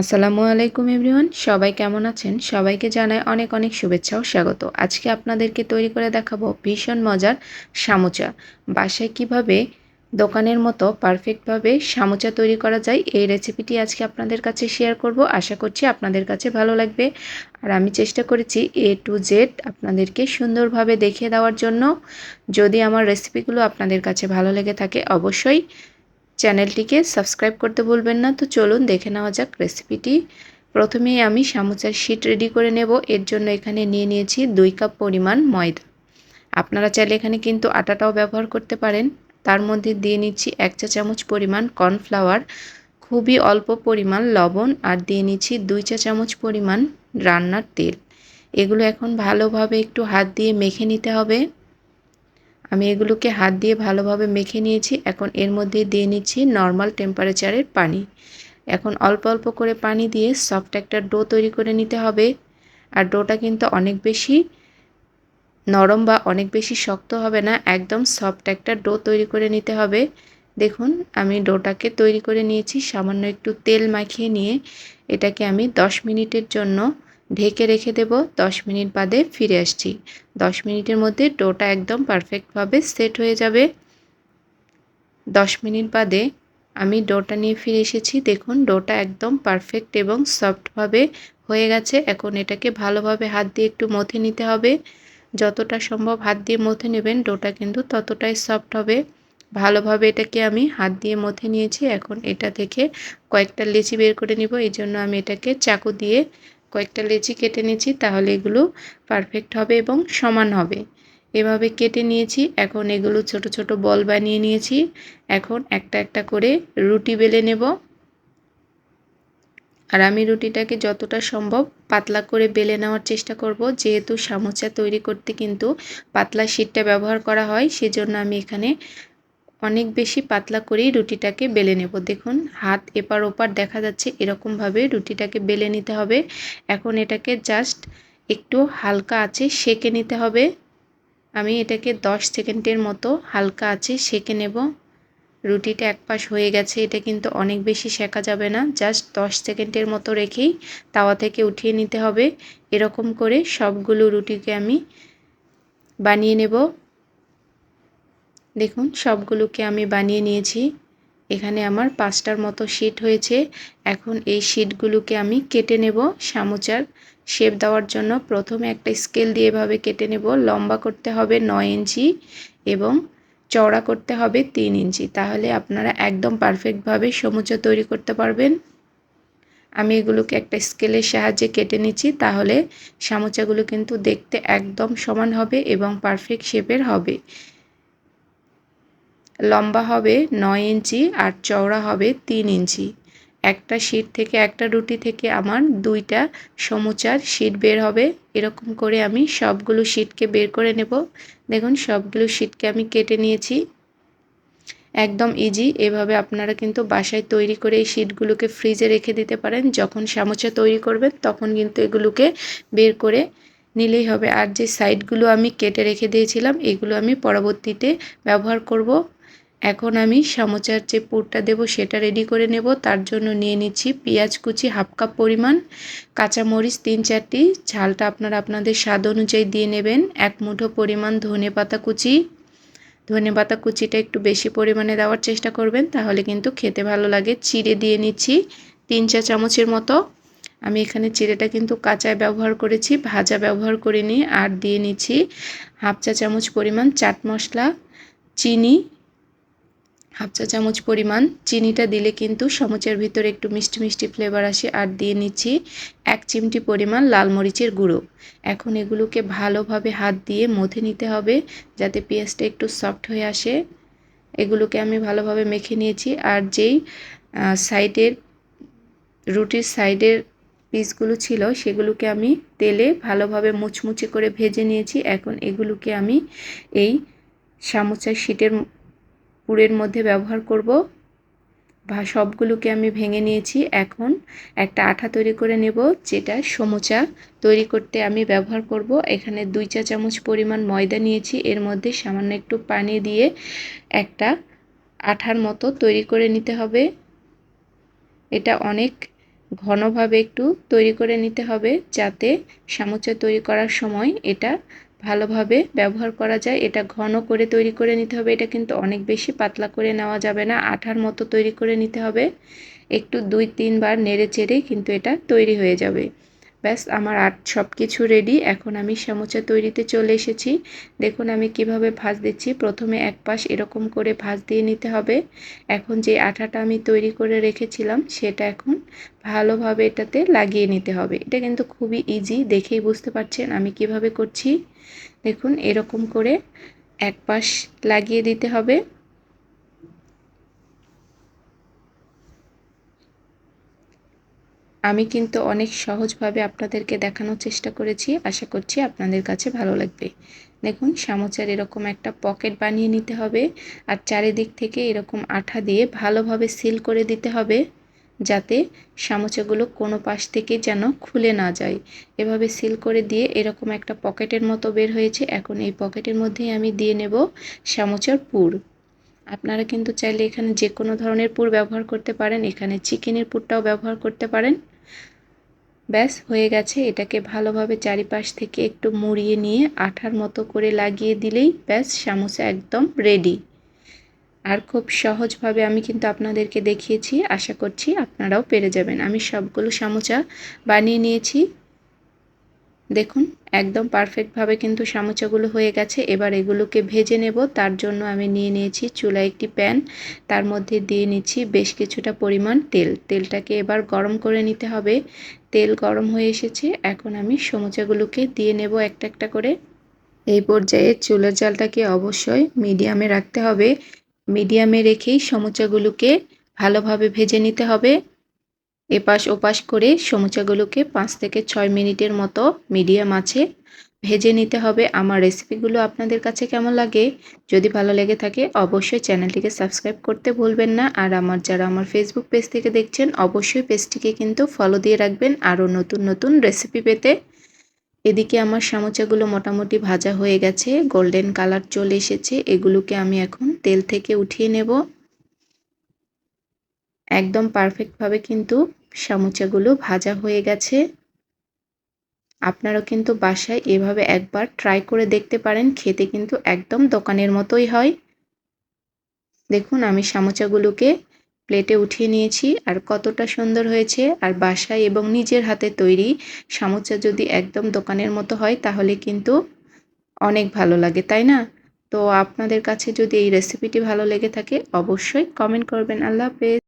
আসসালামু আলাইকুম এভরিওয়ান, সবাই কেমন আছেন? সবাইকে জানাই অনেক অনেক শুভেচ্ছা ও স্বাগত। আজকে আপনাদেরকে তৈরি করে দেখাবো ভীষণ মজার সামোচা। বাসায় কীভাবে দোকানের মতো পারফেক্টভাবে সামোচা তৈরি করা যায়, এই রেসিপিটি আজকে আপনাদের কাছে শেয়ার করব। আশা করছি আপনাদের কাছে ভালো লাগবে। আর আমি চেষ্টা করেছি এ টু জেড আপনাদেরকে সুন্দরভাবে দেখিয়ে দেওয়ার জন্য। যদি আমার রেসিপিগুলো আপনাদের কাছে ভালো লেগে থাকে, অবশ্যই চ্যানেলটিকে সাবস্ক্রাইব করতে ভুলবেন না। তো চলুন দেখে নেওয়া যাক রেসিপিটি। প্রথমেই আমি সামোচার শিট রেডি করে নেব। এর জন্য এখানে নিয়ে নিয়েছি দুই কাপ পরিমাণ ময়দা। আপনারা চাইলে এখানে কিন্তু আটাটাও ব্যবহার করতে পারেন। তার মধ্যে দিয়ে নিচ্ছি এক চা চামচ পরিমাণ কর্নফ্লাওয়ার, খুবই অল্প পরিমাণ লবণ আর দিয়ে নিচ্ছি দুই চা চামচ পরিমাণ রান্নার তেল। এগুলো এখন ভালোভাবে একটু হাত দিয়ে মেখে নিতে হবে। আমি এগুলোকে হাত দিয়ে ভালোভাবে মেখে নিয়েছি। এখন এর মধ্যে দিয়ে নিচ্ছি নর্মাল টেম্পারেচারের পানি। এখন অল্প অল্প করে পানি দিয়ে সফট একটা ডো তৈরি করে নিতে হবে। আর ডোটা কিন্তু অনেক বেশি নরম বা অনেক বেশি শক্ত হবে না, একদম সফট একটা ডো তৈরি করে নিতে হবে। দেখুন, আমি ডোটাকে তৈরি করে নিয়েছি, সামান্য একটু তেল মাখিয়ে নিয়ে এটাকে আমি 10 মিনিটের জন্য ঢেকে রেখে দেব। 10 মিনিট বাদে ফিরে আসছি। 10 মিনিটের মধ্যে ডোটা একদম পারফেক্টভাবে সেট হয়ে যাবে। 10 মিনিট বাদে আমি ডোটা নিয়ে ফিরে এসেছি। দেখুন, ডোটা একদম পারফেক্ট এবং সফটভাবে হয়ে গেছে। এখন এটাকে ভালোভাবে হাত দিয়ে একটু মথে নিতে হবে। যতটা সম্ভব হাত দিয়ে মথে নেবেন, ডোটা কিন্তু ততটাই সফট হবে। ভালোভাবে এটাকে আমি হাত দিয়ে মথে নিয়েছি। এখন এটা থেকে কয়েকটা লেচি বের করে নিব। এই জন্য আমি এটাকে চাকু দিয়ে কয়েকটা লেচি কেটে নিয়েছি, তাহলে এগুলো পারফেক্ট হবে এবং সমান হবে। এভাবে কেটে নিয়েছি, এখন এগুলো ছোট ছোট বল বানিয়ে নিয়েছি। এখন একটা একটা করে রুটি বেলে নেব। আর আমি রুটিটাকে যতটা সম্ভব পাতলা করে বেলে নেওয়ার চেষ্টা করব, যেহেতু সামোচা তৈরি করতে কিন্তু পাতলা শীটটা ব্যবহার করা হয়, সেজন্য আমি এখানে অনেক বেশি পাতলা করেই রুটিটাকে বেলে নেব। দেখুন, হাত এপার ওপার দেখা যাচ্ছে এরকমভাবে রুটিটাকে বেলে নিতে হবে। এখন এটাকে জাস্ট একটু হালকা আছে সেকে নিতে হবে। আমি এটাকে 10 সেকেন্ডের মতো হালকা আছে সেকে নেব। রুটিটা এক পাশ হয়ে গেছে, এটা কিন্তু অনেক বেশি শেখা যাবে না। জাস্ট 10 সেকেন্ডের মতো রেখেই তাওয়া থেকে উঠিয়ে নিতে হবে। এরকম করে সবগুলো রুটিকে আমি বানিয়ে নেব। দেখুন, সবগুলোকে আমি বানিয়ে নিয়েছি। এখানে আমার পাঁচটার মতো শিট হয়েছে। এখন এই শিটগুলোকে আমি কেটে নেব সামোচার শেপ দেওয়ার জন্য। প্রথমে একটা স্কেল দিয়ে এভাবে কেটে নেব। লম্বা করতে হবে নয় ইঞ্চি এবং চওড়া করতে হবে তিন ইঞ্চি। তাহলে আপনারা একদম পারফেক্টভাবে সমুচা তৈরি করতে পারবেন। আমি এগুলোকে একটা স্কেলের সাহায্যে কেটে নিচ্ছি। তাহলে সামোচাগুলো কিন্তু দেখতে একদম সমান হবে এবং পারফেক্ট শেপের হবে। লম্বা হবে নয় ইঞ্চি আর চওড়া হবে তিন ইঞ্চি। একটা শিট থেকে একটা রুটি থেকে আমার দুইটা সমুচার শিট বের হবে। এরকম করে আমি সবগুলো শিটকে বের করে নেব। দেখুন, সবগুলো শিটকে আমি কেটে নিয়েছি। একদম ইজি এভাবে আপনারা কিন্তু বাসায় তৈরি করে এই শিটগুলোকে ফ্রিজে রেখে দিতে পারেন। যখন সামোচা তৈরি করবেন, তখন কিন্তু এগুলোকে বের করে নিলেই হবে। আর যে সাইডগুলো আমি কেটে রেখে দিয়েছিলাম, এগুলো আমি পরবর্তীতে ব্যবহার করব। এখন আমি সামোচার যে পুরটা দেব সেটা রেডি করে নেব। তার জন্য নিয়ে নিচ্ছি পেঁয়াজ কুচি হাফ কাপ পরিমাণ, কাঁচামরিচ তিন চারটি, ঝালটা আপনারা আপনাদের স্বাদ অনুযায়ী দিয়ে নেবেন। এক মুঠো পরিমাণ ধনে পাতা কুচি। ধনে পাতা কুচিটা একটু বেশি পরিমাণে দেওয়ার চেষ্টা করবেন, তাহলে কিন্তু খেতে ভালো লাগে। চিড়ে দিয়ে নিচ্ছি তিন চা চামচের মতো। আমি এখানে চিড়েটা কিন্তু কাঁচায় ব্যবহার করেছি, ভাজা ব্যবহার করিনি। আর দিয়ে নিচ্ছি হাফ চা চামচ পরিমাণ চাট মশলা, চিনি হাফ চা চামচ পরিমাণ চিনিটা দিলে কিন্তু সমুচের ভিতরে একটু মিষ্টি মিষ্টি ফ্লেভার আসে। আর দিয়ে নিচ্ছি এক চিমটি পরিমাণ লাল মরিচের গুঁড়ো। এখন এগুলোকে ভালোভাবে হাত দিয়ে মথে নিতে হবে যাতে পেঁয়াজটা একটু সফট হয়ে আসে। এগুলোকে আমি ভালোভাবে মেখে নিয়েছি। আর যেই সাইডের, রুটির সাইডের পিসগুলো ছিল সেগুলোকে আমি তেলে ভালোভাবে মুচমুচে করে ভেজে নিয়েছি। এখন এগুলোকে আমি এই সামোচার শিটের পুরের মধ্যে ব্যবহার করব। বা সবগুলোকে আমি ভেঙে নিয়েছি। এখন একটা আঠা তৈরি করে নেব, যেটা সমুচা তৈরি করতে আমি ব্যবহার করব। এখানে দুই চা চামচ পরিমাণ ময়দা নিয়েছি। এর মধ্যে সামান্য একটু পানি দিয়ে একটা আঠার মতো তৈরি করে নিতে হবে। এটা অনেক ঘনভাবে একটু তৈরি করে নিতে হবে, যাতে সামুচা তৈরি করার সময় এটা ভালোভাবে ব্যবহার করা যায়। এটা ঘন করে তৈরি করে নিতে হবে। এটা কিন্তু অনেক বেশি পাতলা করে নেওয়া যাবে না। আঠার মতো তৈরি করে নিতে হবে। একটু দুই, তিনবার নেড়ে চেড়ে কিন্তু এটা তৈরি হয়ে যাবে। ব্যাস, আমার আট সব কিছু রেডি এখন আমি সামোচা তৈরিতে চলে এসেছি। দেখুন আমি কীভাবে ভাজ দিচ্ছি। প্রথমে এক পাশ এরকম করে ভাজ দিয়ে নিতে হবে। এখন যে আঠাটা আমি তৈরি করে রেখেছিলাম, সেটা এখন ভালোভাবে এটাতে লাগিয়ে নিতে হবে। এটা কিন্তু খুবই ইজি দেখেই বুঝতে পারছেন আমি কীভাবে করছি। দেখুন, এরকম করে এক পাশ লাগিয়ে দিতে হবে। আমি কিন্তু অনেক সহজভাবে আপনাদেরকে দেখানোর চেষ্টা করেছি। আশা করছি আপনাদের কাছে ভালো লাগবে। দেখুন, সামোচার এরকম একটা পকেট বানিয়ে নিতে হবে আর চারিদিক থেকে এরকম আঠা দিয়ে ভালোভাবে সিল করে দিতে হবে যাতে সামোচাগুলো কোনো পাশ থেকে যেন খুলে না যায়। এভাবে সিল করে দিয়ে এরকম একটা পকেটের মতো বের হয়েছে। এখন এই পকেটের মধ্যেই আমি দিয়ে নেব সামোচার পুর। আপনারা কিন্তু চাইলে এখানে যে কোনো ধরনের পুর ব্যবহার করতে পারেন। এখানে চিকেনের পুরটাও ব্যবহার করতে পারেন। ব্যাস, হয়ে গেছে। এটাকে ভালোভাবে চারিপাশ থেকে একটু মুড়িয়ে নিয়ে আঠার মতো করে লাগিয়ে দিলেই ব্যাস, সামোসা একদম রেডি আর খুব সহজভাবে আমি কিন্তু আপনাদেরকে দেখিয়েছি। আশা করছি আপনারাও পেরে যাবেন। আমি সবগুলো সামোচা বানিয়ে নিয়েছি। দেখুন, একদম পারফেক্টভাবে কিন্তু সামোচাগুলো হয়ে গেছে। এবার এগুলোকে ভেজে নেব। তার জন্য আমি নিয়ে নিয়েছি চুলায় একটি প্যান। তার মধ্যে দিয়ে নিচ্ছি বেশ কিছুটা পরিমাণ তেল। তেলটাকে এবার গরম করে নিতে হবে। তেল গরম হয়ে এসেছে। এখন আমি সমুচাগুলোকে দিয়ে নেব একটা একটা করে। এই পর্যায়ে চুলার জালটাকে অবশ্যই মিডিয়ামে রাখতে হবে। মিডিয়ামে রেখেই সমুচাগুলোকে ভালোভাবে ভেজে নিতে হবে। এপাশ ওপাশ করে সমুচাগুলোকে পাঁচ থেকে ছয় মিনিটের মতো মিডিয়াম আছে। ভেজে নিতে হবে। আমার রেসিপিগুলো আপনাদের কাছে কেমন লাগে? যদি ভালো লেগে থাকে, অবশ্যই চ্যানেলটিকে সাবস্ক্রাইব করতে ভুলবেন না। আর আমার যারা আমার ফেসবুক পেজ থেকে দেখছেন, অবশ্যই পেজটিকে কিন্তু ফলো দিয়ে রাখবেন আরও নতুন নতুন রেসিপি পেতে। এদিকে আমার সামোচাগুলো মোটামুটি ভাজা হয়ে গেছে। গোল্ডেন কালার চলে এসেছে। এগুলোকে আমি এখন তেল থেকে উঠিয়ে নেব। একদম পারফেক্টভাবে কিন্তু সামোচাগুলো ভাজা হয়ে গেছে। আপনারাও কিন্তু বাসায় এভাবে একবার ট্রাই করে দেখতে পারেন, খেতে কিন্তু একদম দোকানের মতোই হয়। দেখুন, আমি সামোচাগুলোকে প্লেটে উঠিয়ে নিয়েছি আর কতটা সুন্দর হয়েছে। আর বাসায় এবং নিজের হাতে তৈরি সামোচা যদি একদম দোকানের মতো হয়, তাহলে কিন্তু অনেক ভালো লাগে, তাই না? তো আপনাদের কাছে যদি এই রেসিপিটি ভালো লেগে থাকে, অবশ্যই কমেন্ট করবেন। আল্লাহ হাফেজ।